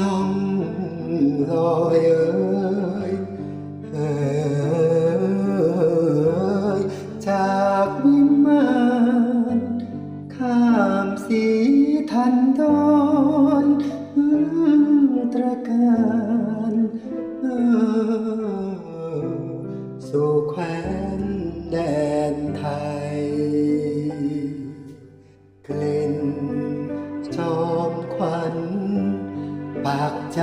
ลองลอยเอ่ยเอ่ยจากวิมานข้ามสีทันดอนตระการเอ่อสู่แควนแดนไทยกลิ่นากใจ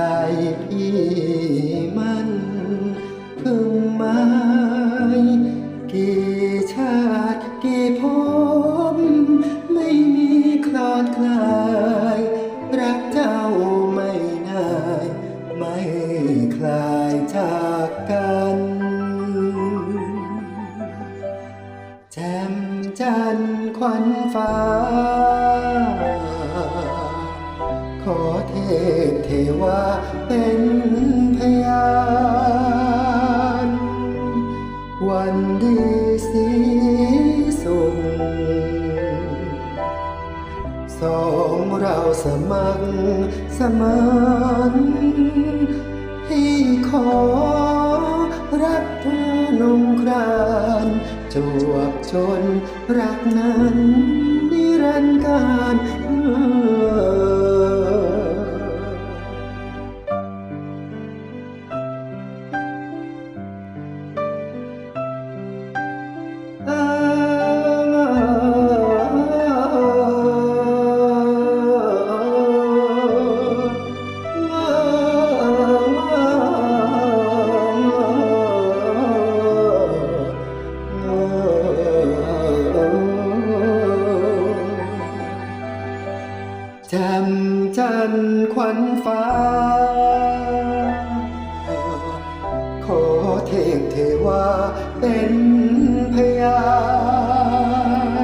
พี่มันพึ่งไม้กี่ชาติกี่ภพไม่มีคลอนคลาย รักเจ้าไม่นายไม่คลายจากกันแจ่มจันทร์ควันฟ้า พเทวาเป็นพยานวันดีสีสุขสองเราสมัครสมานพี่ขอรักเธอนงครานจวบจนรักนั้นนิรันดร์การ แจ่มจันทร์ควันฟ้า ขอเทพเทวาเป็นพยา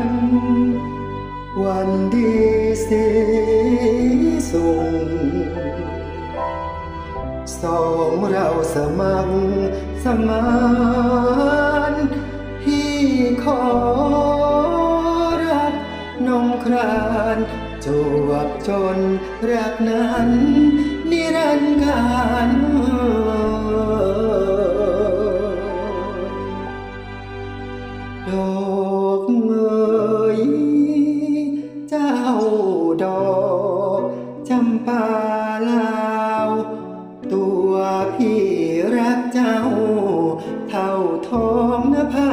น วันดีสีสุขสองเราสมัครสมานพี่ขอรักนงคราน จวบจนรักนั้น นิรันดร์การดอกเมยเจ้าดอกจำปาลาว ตัวพี่รักเจ้า เท่าทองนภา